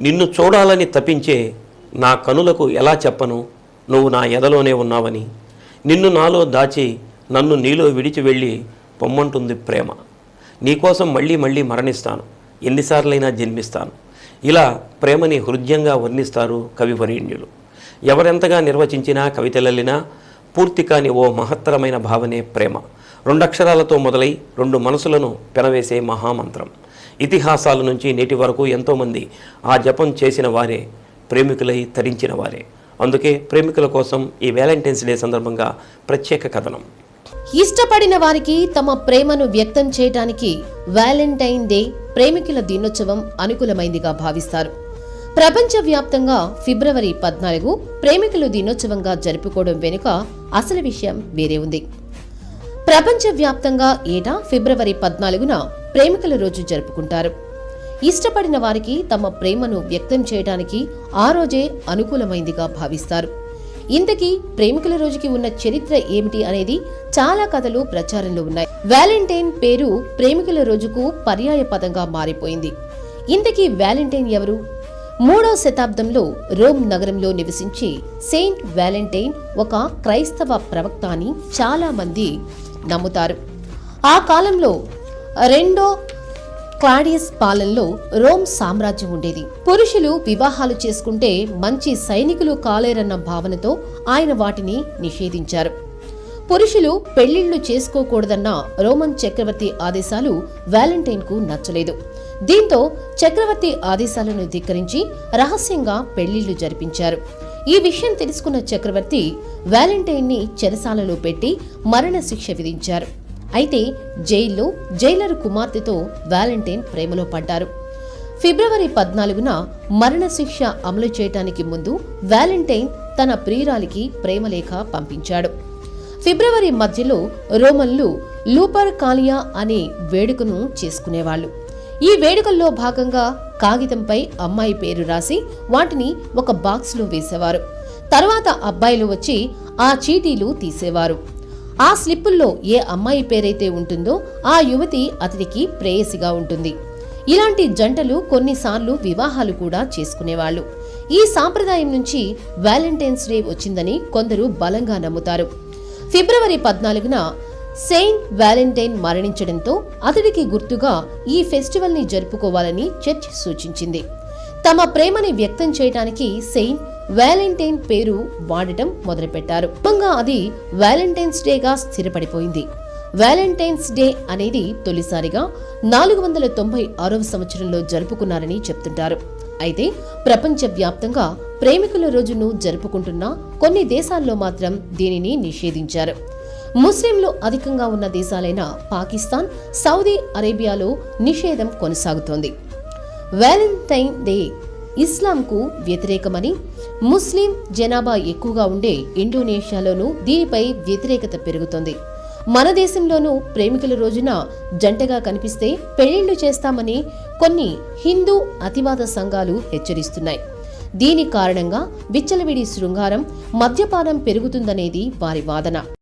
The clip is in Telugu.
నిన్ను చూడాలని తప్పించే నా కనులకు ఎలా చెప్పను? నువ్వు నా ఎదలోనే ఉన్నావని. నిన్ను నాలో దాచి నన్ను నీలో విడిచి వెళ్ళి పొమ్మంటుంది ప్రేమ. నీకోసం మళ్ళీ మళ్ళీ మరణిస్తాను. ఎన్నిసార్లైనా జన్మిస్తాను. ఇలా ప్రేమని హృదయంగా వర్ణిస్తారు కవివరేణ్యులు ఎవరెంతగా నిర్వచించినా కవితలల్లినా పూర్తి కాని ఓ మహత్తరమైన భావనే ప్రేమ. రెండక్షరాలతో మొదలై రెండు మనసులను పెనవేసే మహామంత్రం. ఇతిహాసాల నుంచి నేటి వరకు ఎంతోమంది ఆ జపం చేసిన వారే ప్రేమికులై తరించిన వారే. అందుకే ప్రేమికుల కోసం ఈ వ్యాలంటైన్స్ డే సందర్భంగా ప్రత్యేక కథనం. ఇష్టపడిన వారికి తమ ప్రేమను వ్యక్తం చేయడానికి వ్యాలంటైన్ డే ప్రేమికుల దినోత్సవం అనుకూలమైందిగా భావిస్తారు. ప్రపంచవ్యాప్తంగా ఫిబ్రవరి పద్నాలుగు ప్రేమికుల దినోత్సవంగా జరుపుకోవడం వెనుక అసలు విషయం వేరే ఉంది. ప్రపంచవ్యాప్తంగా ఏటా ఫిబ్రవరి పద్నాలుగున ప్రేమికుల రోజు జరుపుకుంటారు. ఇష్టపడిన వారికి తమ ప్రేమను వ్యక్తం చేయడానికి ఆ రోజే అనుకూలమైందిగా భావిస్తారు. ఇంతకీ ప్రేమికుల రోజుకి ఉన్న చరిత్ర ఏమిటి అనేది చాలా కథలు ప్రచారంలో ఉన్నాయి. వ్యాలంటైన్ పేరు ప్రేమికుల రోజుకు పర్యాయ పదంగా మారిపోయింది. ఇంతకీ వ్యాలంటైన్ ఎవరు? మూడో శతాబ్దంలో రోమ్ నగరంలో నివసించి సెయింట్ వ్యాలంటైన్ ఒక క్రైస్తవ ప్రవక్త అని చాలా మంది నమ్ముతారు. ఆ కాలంలో రెండో క్లాడియస్ పాలనలో రోమ్ సామ్రాజ్యం ఉండేది. పురుషులు వివాహాలు చేసుకుంటే మంచి సైనికులు కాలేరన్న భావనతో ఆయన వాటిని నిషేధించారు. పురుషులు పెళ్ళిళ్ళు చేసుకోకూడదన్న రోమన్ చక్రవర్తి ఆదేశాలు వ్యాలంటైన్కు నచ్చలేదు. దీంతో చక్రవర్తి ఆదేశాలను ధిక్కరించి రహస్యంగా పెళ్ళిళ్ళు జరిపించారు. ఈ విషయం తెలుసుకున్న చక్రవర్తి వ్యాలంటైన్ని చెరసాలలో పెట్టి మరణశిక్ష విధించారు. అయితే జైల్లో జైలర్ కుమార్తెతో వ్యాలంటైన్ ప్రేమలో పడ్డారు. ఫిబ్రవరి పద్నాలుగున మరణశిక్ష అమలు చేయటానికి ముందు వ్యాలంటైన్ తన ప్రియురాలికి ప్రేమలేఖ పంపించాడు. ఫిబ్రవరి మధ్యలో రోమన్లు లూపర్ కాలియా అనే వేడుకను చేసుకునేవాళ్ళు. ఈ వేడుకల్లో భాగంగా కాగితంపై అమ్మాయి పేరు రాసి వాటిని ఒక బాక్స్లో వేసేవారు. తర్వాత అబ్బాయిలు వచ్చి ఆ చీటీలు తీసేవారు. ఆ స్లిప్పుల్లో ఏ అమ్మాయి పేరైతే ఉంటుందో ఆ యువతి అతడికి ప్రేయసిగా ఉంటుంది. ఇలాంటి జంటలు కొన్నిసార్లు వివాహాలు కూడా చేసుకునేవాళ్ళు. ఈ సాంప్రదాయం నుంచి వ్యాలంటైన్స్ డే వచ్చిందని కొందరు బలంగా నమ్ముతారు. ఫిబ్రవరి పద్నాలుగున సెయింట్ వ్యాలంటైన్ మరణించడంతో అతడికి గుర్తుగా ఈ ఫెస్టివల్ని జరుపుకోవాలని చర్చ్ సూచించింది. తమ ప్రేమని వ్యక్తం చేయడానికి సెయింట్ వ్యాలంటైన్ పేరు వాడటం మొదలుపెట్టారు. క్రమంగా అది వ్యాలంటైన్స్ డేగా స్థిరపడిపోయింది. వ్యాలంటైన్స్ డే అనేది తొలిసారిగా నాలుగు వందల తొంభై ఆరవ సంవత్సరంలో జరుపుకున్నారని చెప్తుంటారు. అయితే ప్రపంచవ్యాప్తంగా ప్రేమికుల రోజును జరుపుకుంటున్న కొన్ని దేశాల్లో మాత్రం దీనిని నిషేధించారు. ముస్లింలు అధికంగా ఉన్న దేశాలైన పాకిస్తాన్ సౌదీ అరేబియాలో నిషేధం కొనసాగుతోంది. వ్యాలంటైన్ డే ఇస్లాంకు వ్యతిరేకమని ముస్లిం జనాభా ఎక్కువగా ఉండే ఇండోనేషియాలోనూ దీనిపై వ్యతిరేకత పెరుగుతోంది. మన దేశంలోనూ ప్రేమికుల రోజున జంటగా కనిపిస్తే పెళ్ళిళ్ళు చేస్తామని కొన్ని హిందూ అతివాద సంఘాలు హెచ్చరిస్తున్నాయి. దీని కారణంగా విచ్చలవిడి శృంగారం మద్యపానం పెరుగుతుందనేది వారి వాదన.